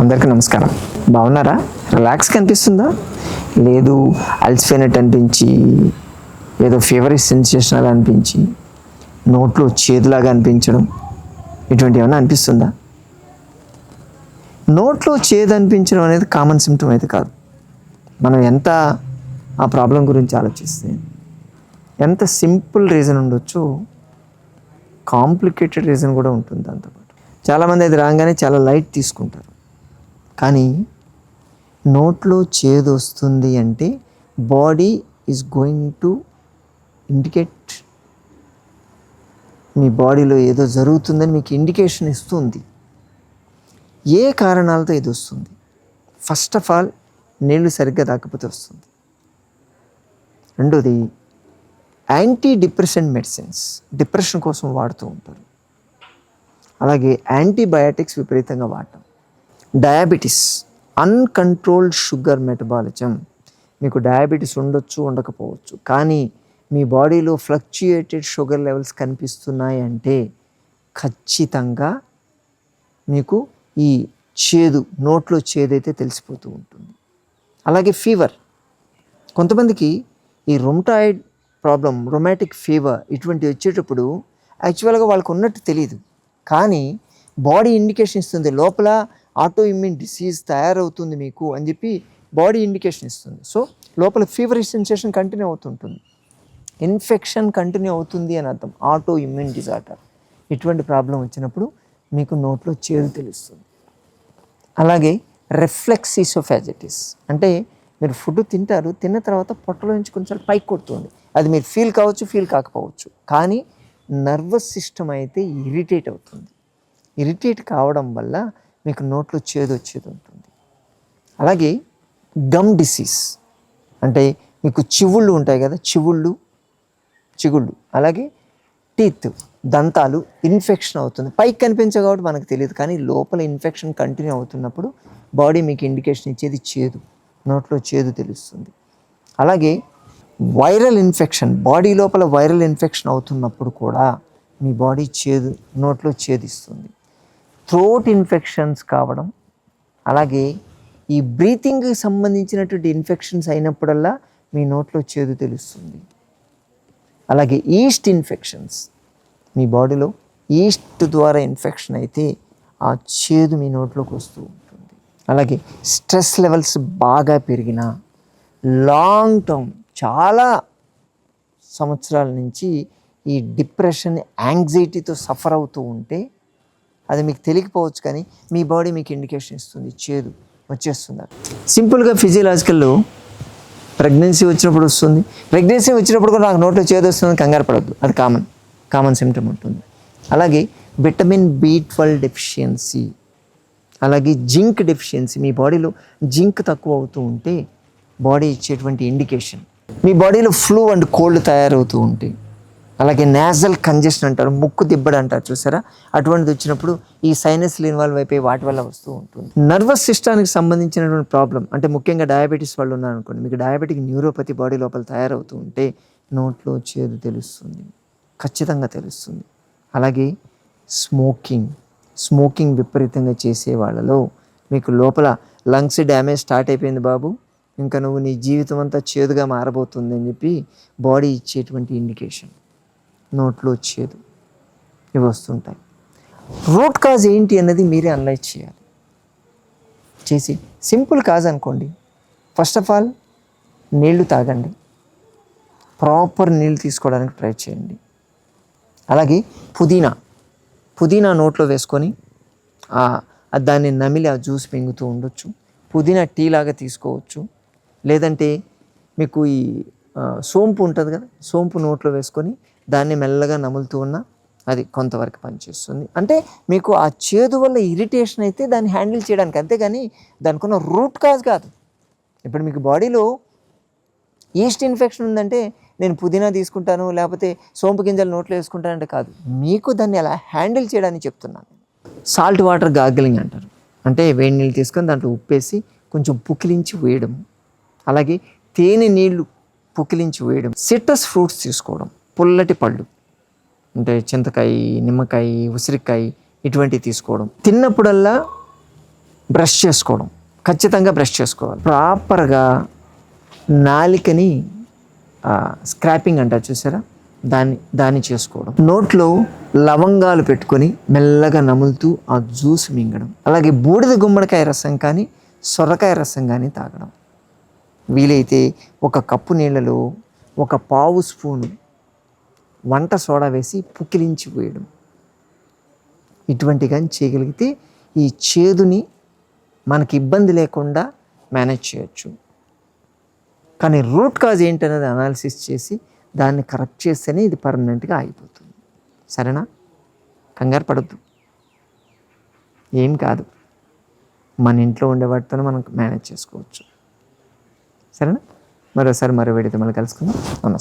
అందరికీ నమస్కారం. బాగున్నారా? రిలాక్స్ కనిపిస్తుందా లేదు అలసిపోయినట్టు అనిపించి ఏదో ఫీవరిష్ సెన్సేషనల్ అనిపించి నోట్లో చేదులాగా అనిపించడం ఇటువంటి ఏమైనా అనిపిస్తుందా? నోట్లో చేదు అనిపించడం అనేది కామన్ సిమ్టమ్ అయితే కాదు. మనం ఎంత ఆ ప్రాబ్లం గురించి ఆలోచిస్తే ఎంత సింపుల్ రీజన్ ఉండొచ్చో కాంప్లికేటెడ్ రీజన్ కూడా ఉంటుంది దాంతోపాటు. చాలామంది అది రాగానే చాలా లైట్ తీసుకుంటారు. కానీ నోట్లో చేదు వస్తుంది అంటే body is going to indicate మీ బాడీలో ఏదో జరుగుతుందని మీకు ఇండికేషన్ ఇస్తుంది. ఏ కారణాలతో ఇది వస్తుంది? ఫస్ట్ ఆఫ్ ఆల్ నీళ్ళు సరిగ్గా తాకపోతే వస్తుంది. రెండోది యాంటీ డిప్రెషన్ మెడిసిన్స్ డిప్రెషన్ కోసం వాడుతూ ఉంటారు. అలాగే యాంటీబయాటిక్స్ విపరీతంగా వాడటం. Diabetes uncontrolled sugar metabolism. మీకు డయాబెటీస్ ఉండొచ్చు ఉండకపోవచ్చు. కానీ మీ బాడీలో ఫ్లక్చుయేటెడ్ షుగర్ లెవెల్స్ కనిపిస్తున్నాయి అంటే ఖచ్చితంగా మీకు ఈ చేదు నోట్లో చేదైతే తెలిసిపోతూ ఉంటుంది. అలాగే ఫీవర్. కొంతమందికి ఈ రొమటాయిడ్ ప్రాబ్లం రొమాటిక్ ఫీవర్ ఇటువంటి వచ్చేటప్పుడు యాక్చువల్గా వాళ్ళకు ఉన్నట్టు తెలియదు కానీ బాడీ ఇండికేషన్ ఇస్తుంది. లోపల ఆటో ఇమ్యూన్ డిసీజ్ తయారవుతుంది మీకు అని చెప్పి బాడీ ఇండికేషన్ ఇస్తుంది. సో లోపల ఫీవర్ సెన్సేషన్ కంటిన్యూ అవుతుంటుంది. ఇన్ఫెక్షన్ కంటిన్యూ అవుతుంది అని అర్థం. ఆటో ఇమ్యూన్ డిజార్డర్ ఇటువంటి ప్రాబ్లం వచ్చినప్పుడు మీకు నోట్లో చేదు తెలుస్తుంది. అలాగే రిఫ్లెక్స్ ఈసోఫాజిటిస్ అంటే మీరు ఫుడ్ తింటారు తిన్న తర్వాత పొట్టలో నుంచి కొంచెం పైకి కొడుతుంది. అది మీరు ఫీల్ కావచ్చు ఫీల్ కాకపోవచ్చు. కానీ నర్వస్ సిస్టమ్ అయితే ఇరిటేట్ అవుతుంది. ఇరిటేట్ కావడం వల్ల మీకు నోట్లో చేదు వచ్చేది ఉంటుంది. అలాగే గమ్ డిసీజ్ అంటే మీకు చివుళ్ళు ఉంటాయి కదా చివుళ్ళు చిగుళ్ళు. అలాగే టీత్ దంతాలు ఇన్ఫెక్షన్ అవుతుంది. పైకి కనిపించే కాబట్టి మనకు తెలియదు కానీ లోపల ఇన్ఫెక్షన్ కంటిన్యూ అవుతున్నప్పుడు బాడీ మీకు ఇండికేషన్ ఇచ్చేది చేదు. నోట్లో చేదు తెలుస్తుంది. అలాగే వైరల్ ఇన్ఫెక్షన్ బాడీ లోపల వైరల్ ఇన్ఫెక్షన్ అవుతున్నప్పుడు కూడా మీ బాడీ చేదు నోట్లో చేదిస్తుంది థ్రోట్ ఇన్ఫెక్షన్స్ కావడం అలాగే ఈ బ్రీతింగ్కి సంబంధించినటువంటి ఇన్ఫెక్షన్స్ అయినప్పుడల్లా మీ నోట్లో చేదు తెలుస్తుంది. అలాగే ఈస్ట్ ఇన్ఫెక్షన్స్ మీ బాడీలో ఈస్ట్ ద్వారా ఇన్ఫెక్షన్ అయితే ఆ చేదు మీ నోట్లోకి వస్తూ ఉంటుంది. అలాగే స్ట్రెస్ లెవెల్స్ బాగా పెరిగిన లాంగ్ టర్మ్ చాలా సంవత్సరాల నుంచి ఈ డిప్రెషన్ యాంగ్జైటీతో సఫర్ అవుతూ ఉంటే అది మీకు తెలియకపోవచ్చు కానీ మీ బాడీ మీకు ఇండికేషన్ ఇస్తుంది చేదు వచ్చేస్తుంది. సింపుల్గా ఫిజియలాజికల్లో ప్రెగ్నెన్సీ వచ్చినప్పుడు వస్తుంది. ప్రెగ్నెన్సీ వచ్చినప్పుడు కూడా నాకు నోట్లో చేదు వస్తుంది కంగారు పడద్దు. అది కామన్ కామన్ సిమ్టమ్ ఉంటుంది. అలాగే విటమిన్ బి ట్వెల్వ్ డెఫిషియన్సీ అలాగే జింక్ డెఫిషియన్సీ మీ బాడీలో జింక్ తక్కువ అవుతూ ఉంటే బాడీ ఇచ్చేటువంటి ఇండికేషన్. మీ బాడీలో ఫ్లూ అండ్ కోల్డ్ తయారవుతూ ఉంటాయి అలాగే నేజల్ కంజెషన్ అంటారు ముక్కు దిబ్బడు అంటారు చూసారా? అటువంటిది వచ్చినప్పుడు ఈ సైనస్లు ఇన్వాల్వ్ అయిపోయి వాటి వల్ల వస్తూ ఉంటుంది. నర్వస్ సిస్టానికి సంబంధించినటువంటి ప్రాబ్లం అంటే ముఖ్యంగా డయాబెటీస్ వాళ్ళు ఉన్నారనుకోండి మీకు డయాబెటిక్ న్యూరోపతి బాడీ లోపల తయారవుతూ ఉంటే నోట్లో చేదు తెలుస్తుంది ఖచ్చితంగా తెలుస్తుంది. అలాగే స్మోకింగ్ స్మోకింగ్ విపరీతంగా చేసే వాళ్ళలో మీకు లోపల లంగ్స్ డ్యామేజ్ స్టార్ట్ అయిపోయింది బాబు. ఇంకా నువ్వు నీ జీవితం అంతా చేదుగా మారబోతుంది అని చెప్పి బాడీ ఇచ్చేటువంటి ఇండికేషన్ నోట్లో వచ్చేది. ఇవి వస్తుంటాయి. రూట్ కాజ్ ఏంటి అన్నది మీరే అనలైజ్ చేయాలి. చేసి సింపుల్ కాజ్ అనుకోండి. ఫస్ట్ ఆఫ్ ఆల్ నీళ్ళు తాగండి. ప్రాపర్ నీళ్ళు తీసుకోవడానికి ట్రై చేయండి. అలాగే పుదీనా. పుదీనా నోట్లో వేసుకొని దాన్ని నమిలి ఆ జ్యూస్ మింగుతూ ఉండొచ్చు. పుదీనా టీ లాగా తీసుకోవచ్చు. లేదంటే మీకు ఈ సోంపు ఉంటుంది కదా సోంపు నోట్లో వేసుకొని దాన్ని మెల్లగా నములుతూ ఉన్నా అది కొంతవరకు పనిచేస్తుంది. అంటే మీకు ఆ చేదు వల్ల ఇరిటేషన్ అయితే దాన్ని హ్యాండిల్ చేయడానికి అంతేగాని దానికి ఉన్న రూట్ కాజ్ కాదు. ఇప్పుడు మీకు బాడీలో ఈస్ట్ ఇన్ఫెక్షన్ ఉందంటే నేను పుదీనా తీసుకుంటాను లేకపోతే సోంపు గింజలు నోట్లో వేసుకుంటానంటే కాదు. మీకు దాన్ని ఎలా హ్యాండిల్ చేయడానికి చెప్తున్నాను సాల్ట్ వాటర్ గార్గిలింగ్ అంటారు. అంటే వేడి నీళ్ళు తీసుకొని దాంట్లో ఉప్పేసి కొంచెం పుకిలించి వేయడం అలాగే తేనె నీళ్ళు పుకిలించి వేయడం. సిట్రస్ ఫ్రూట్స్ తీసుకోవడం. పుల్లటి పళ్ళు అంటే చింతకాయ నిమ్మకాయ ఉసిరికాయ ఇటువంటివి తీసుకోవడం. తిన్నప్పుడల్లా బ్రష్ చేసుకోవడం. ఖచ్చితంగా బ్రష్ చేసుకోవాలి. ప్రాపర్గా నాలికని స్క్రాపింగ్ అంటారు చూసారా? దాన్ని దాన్ని చేసుకోవడం. నోట్లో లవంగాలు పెట్టుకొని మెల్లగా నములుతూ ఆ జ్యూస్ మింగడం. అలాగే బూడిద గుమ్మడికాయ రసం కానీ సొరకాయ రసం కానీ తాగడం. వీలైతే ఒక కప్పు నీళ్ళలో ఒక పావు స్పూను వంట సోడా వేసి పుక్కిలించి పోయడం ఇటువంటి కానీ చేయగలిగితే ఈ చేదుని మనకి ఇబ్బంది లేకుండా మేనేజ్ చేయొచ్చు. కానీ రూట్ కాజ్ ఏంటనేది అనాలిసిస్ చేసి దాన్ని కరెక్ట్ చేస్తేనే ఇది పర్మనెంట్గా ఆగిపోతుంది సరేనా? కంగారు పడద్దు. ఏం కాదు. మన ఇంట్లో ఉండే వాటితోనే మనం మేనేజ్ చేసుకోవచ్చు. సరేనా? మరోసారి మరో వేడితో మళ్ళీ కలుసుకుందాం. నమస్తే.